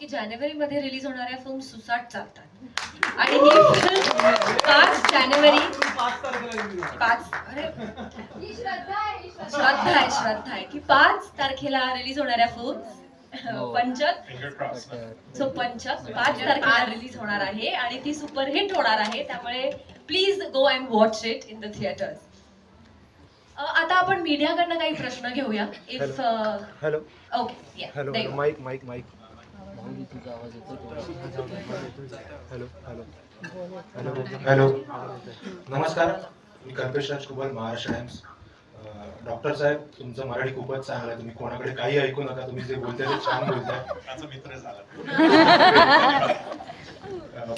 की जानेवारीमध्ये रिलीज होणाऱ्या फिल्म सुसाट चालतात. आणि ही फिल्म पाच जानेवारी पाच अरे. श्रद्धा आहे श्रद्धा आहे. की पाच तारखेला रिलीज होणाऱ्या फिल्म पंचक. फिंगर क्रॉस सो पंचक पाच तारखेला रिलीज होणार आहे आणि ती सुपरहिट होणार आहे. त्यामुळे please go and watch it in the theatres आता आपण मीडियाकडनं काही प्रश्न घेऊया. If hello okay mike mike mike hello hello. Hello. Hello. नमस्कार. मी कल्पेश राजकुमार महाराष्ट्र टाइम्स. डॉक्टर साहेब तुमचं मराठी खूपच चांगलं आहे. तुम्ही कोणाकडे काही ऐकू नका. तुम्ही जे बोलताय ते छान बोलताय. माझा मित्र झाला.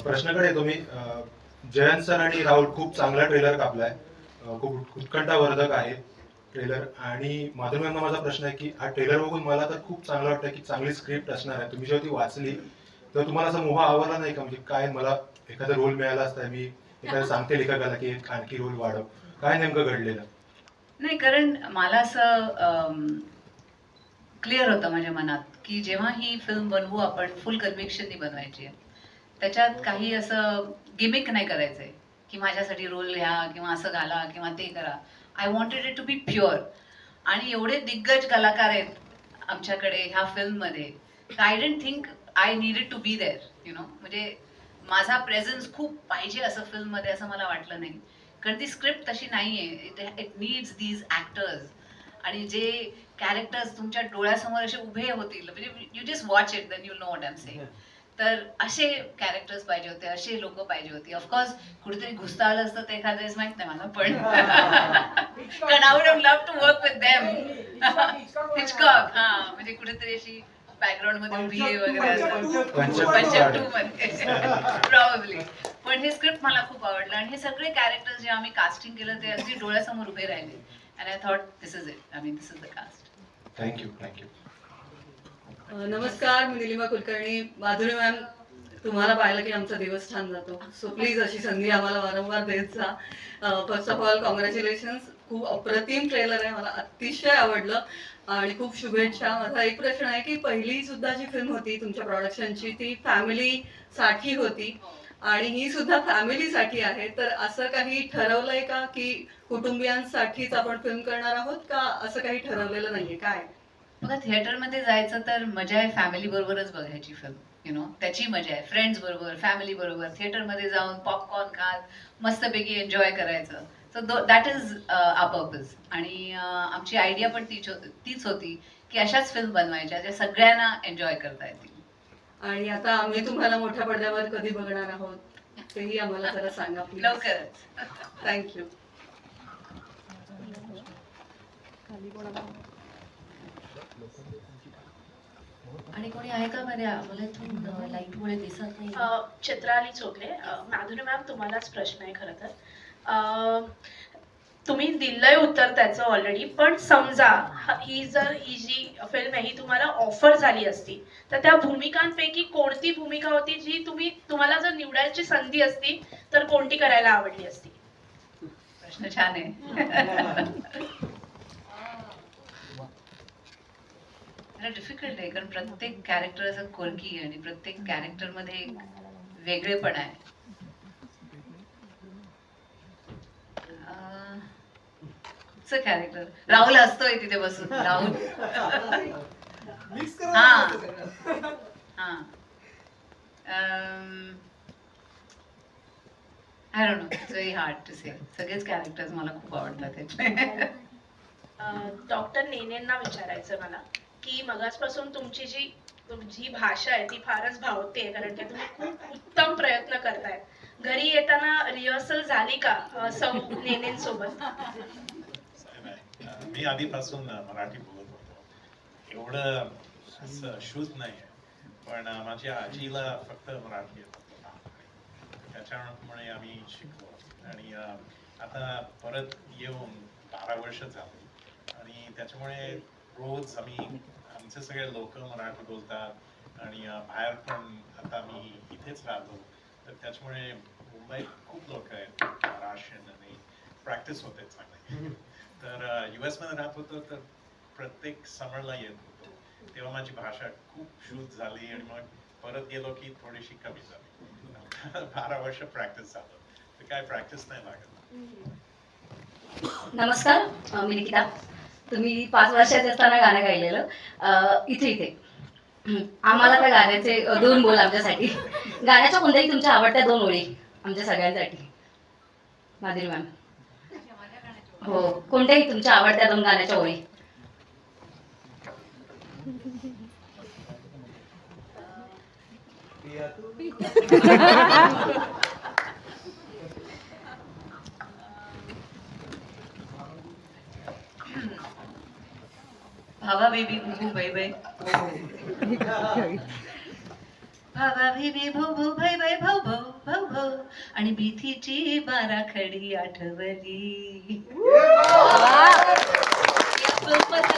प्रश्नाकडे येतो मी अं, जयंत सर आणि राहुल खूप चांगला ट्रेलर कापलाय. खूप उत्कंठावर्धक आहे. ट्रेलर. आणि माधुरी माझा प्रश्न आहे की हा ट्रेलर बघून मला तर खूप चांगलं वाटतं की चांगली स्क्रिप्ट असणार आहे. तुम्ही जेव्हा ती वाचली तर तुम्हाला असा मोहा आवडला नाही का? म्हणजे काय मला एखादा रोल मिळाला असता मी एखादा सांगते लेखकाला की आणखी रोल वाढव. काय नेमकं घडलेलं? नाही कारण मला असं क्लिअर होतं माझ्या मनात की जेव्हा ही फिल्म बनवू आपण फुल कन्व्हिक्शननी बनवायची आहे. त्याच्यात काही असं गिमिक नाही करायचंय की माझ्यासाठी रोल घ्या किंवा असं घाला किंवा ते करा. I wanted it to be pure आणि एवढे दिग्गज कलाकार आहेत आमच्याकडे ह्या फिल्ममध्ये I don't think I needed to be there you know म्हणजे माझा प्रेझेन्स खूप पाहिजे असं फिल्ममध्ये असं मला वाटलं नाही. कारण ती स्क्रिप्ट तशी नाही आहे इट नीड्स दीज ॲक्टर्स आणि जे कॅरेक्टर्स तुमच्या डोळ्यासमोर असे उभे होतील म्हणजे you just watch it then you know what I'm saying तर असे कॅरेक्टर्स पाहिजे होते असे लोक पाहिजे होते. ऑफकोर्स कुठेतरी घुसता आलं असतं ते एखाद्या वेळेस माहीत नाही मला पण. कारण I would love to work with them Hitchcock हा म्हणजे कुठेतरी अशी बॅकग्राऊंडमध्ये उभी वगैरे टू मध्ये. प्रॉब्ली पण हे स्क्रिप्ट मला खूप आवडलं. आणि हे सगळे कॅरेक्टर्स जे आम्ही कास्टिंग केलं ते अगदी डोळ्यासमोर उभे राहिले. And I thought this is it I mean this is the cast thank you thank you नमस्कार मी निलिमा कुलकर्णी. माधुरी मॅम तुम्हाला पाहिलं की आमचा दिवस छान जातो. सो प्लीज अशी संधी आम्हाला वारंवार देत जा फर्स्ट ऑफ ऑल कॉंग्रॅच्युलेशन खूप अप्रतिम ट्रेलर आहे. मला अतिशय आवडलं. आणि खूप शुभेच्छा. माझा एक प्रश्न आहे की पहिली सुद्धा जी फिल्म होती तुमच्या प्रोडक्शनची ती फॅमिली साठी होती. आणि ही सुद्धा फॅमिलीसाठी आहे. तर असं काही ठरवलंय का की कुटुंबियांसाठीच आपण फिल्म करणार आहोत का? असं काही ठरवलेलं नाहीये. काय? बघा थिएटरमध्ये जायचं तर मजा आहे फॅमिली बरोबरच बघायची फिल्म यु नो त्याची मजा आहे. फ्रेंड्स बरोबर फॅमिली बरोबर. थिएटरमध्ये जाऊन पॉपकॉर्न खात मस्तपैकी एन्जॉय करायचं. So that is a purpose आणि अं, आमची आयडिया पण तीच तीच होती की अशाच फिल्म बनवायच्या ज्या सगळ्यांना एन्जॉय करता येतील. आणि आता आम्ही तुम्हाला मोठ्या पडद्यावर कधी बघणार आहोत तेही आम्हाला जरा सांगा प्लीज लवकरच. थँक्यू आणि कोणी आहे का मध्ये आम्हाला इथून लाईटमुळे दिसत नाही. अ, चित्राली चोगले माधुरी मॅम तुम्हालाच प्रश्न आहे खरं तर. अ, तुम्ही दिलंय उत्तर त्याचं ऑलरेडी पण समजा ह- ही जर ही जी फिल्म आहे ही तुम्हाला ऑफर झाली असती तर त्या भूमिकांपैकी कोणती भूमिका होती जी तुम्ही तुम्हाला जर निवडायची संधी असती तर कोणती करायला आवडली असती? प्रश्न छान आहे. डिफिकल्ट आहे कारण प्रत्येक कॅरेक्टर असं कोरकी आहे आणि प्रत्येक कॅरेक्टरमध्ये एक वेगळेपण आहे. कॅरेक्टर राहुल असतोय तिथे बसून. राहुल. हा. हा. I don't know it's very hard to say सगळेच कॅरेक्टर्स मला खूप आवडतात त्याचे डॉक्टर नेनेंना विचारायचं मला. की मगासपासून तुमची जी तुमची भाषा आहे ती फारच भावते कारण की तुम्ही खूप उत्तम प्रयत्न करताय. घरी येताना रिहर्सल झाली का सौ नेनेंसोबत? मी आधीपासून मराठी बोलत होतो. एवढं शूज शुद्ध नाही पण माझ्या आजीला फक्त मराठी येत त्याच्यामुळे आम्ही शिकलो. आणि आता परत येऊन बारा वर्ष झाली. आणि त्याच्यामुळे रोज आम्ही आमचे सगळे लोक मराठी बोलतात आणि बाहेर पण आता मी इथेच राहतो. तर त्याच्यामुळे मुंबईत खूप लोक आहेत. महाराष्ट्रीयन आणि प्रॅक्टिस होते चांगले. तर यू राहत होतो तर प्रत्येक समरला येत होतो. तेव्हा माझी भाषा खूप शुद्ध झाली आणि मग परत गेलो की थोडीशी कमी झाली. बारा वर्ष प्रॅक्टिस झालं. तर काय प्रॅक्टिस नाही लागत. नमस्कार मी निकिता. तुम्ही पाच वर्षाचे असताना गाणं गायलेलं. इथे इथे. आम्हाला त्या गाण्याचे दोन बोल आमच्यासाठी. गाण्याच्या कोणत्याही तुमच्या आवडत्या दोन ओळी आमच्या सगळ्यांसाठी. माधुरी मॅम. हो कोणत्याही तुमच्या आवडत्या दोन गाण्याच्या ओळी. भावा बेबी भू भै भाई भावा बेबी भू भू भै भै. भाऊ भाऊ भाऊ भाऊ आणि भीतीची बारा खडी आठवली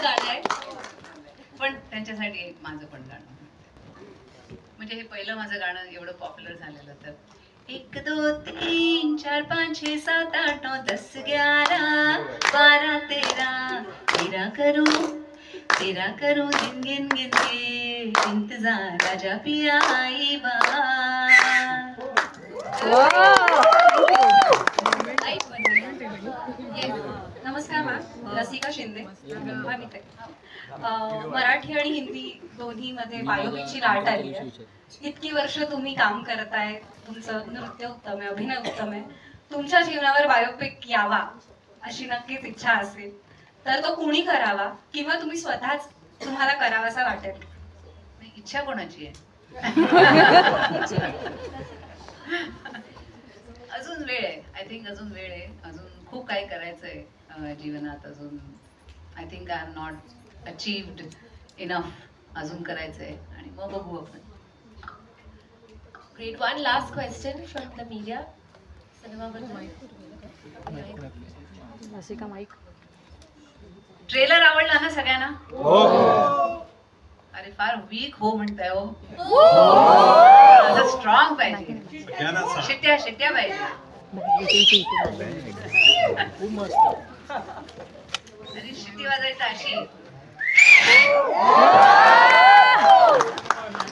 गाणं आहे. पण त्यांच्यासाठी एक माझं पण गाणं. म्हणजे हे पहिलं माझं गाणं एवढं पॉप्युलर झालेलं तर. एक दो तीन चार पाँच छः सात आठ नऊ दस ग्यारह बारह तेरा. तेरा करूं तेरा करूं गिन गिन गिन के इंतजार राजा पिया आई बार। नमस्कार मॅम रसिका शिंदे मराठी आणि हिंदी दोन्हीमध्ये बायोपिकची लाट आली आहे. इतकी वर्ष तुम्ही काम करताय तुमचं नृत्य उत्तम आहे अभिनय उत्तम आहे. तुमच्या जीवनावर बायोपिक यावा अशी नक्कीच इच्छा असेल. तर तो कुणी करावा किंवा तुम्ही स्वतःच तुम्हाला करावासा वाटेल इच्छा कोणाची आहे? अजून वेळ आहे. आय थिंक अजून वेळ आहे. अजून खूप काही करायचं आहे अं, जीवनात. अजून I think I'm not achieved achieved enough अजून करायचं आहे आणि मग बघू आपण. Great one last question from the media सिनेमाबद्दल ट्रेलर आवडला ना सगळ्यांना? अरे फार वीक हो म्हणताय हो. स्ट्रॉंग पाहिजे. सगळ्यांना सांग. शिट्ट्या शिट्ट्या पाहिजे. अरे शिट्टी वाजायचं अशी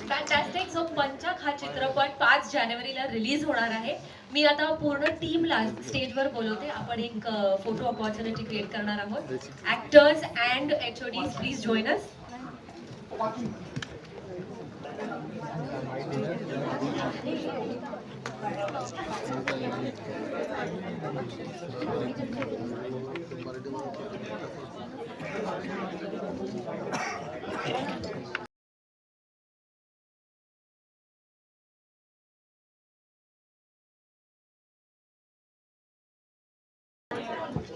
फॅन्टॅस्टिक जो पंचक हा चित्रपट पाच जानेवारीला रिलीज होणार आहे. मी आता पूर्ण टीमला स्टेजवर बोलवते. आपण एक फोटो ऑपॉर्च्युनिटी क्रिएट करणार आहोत. Actors and H O please join us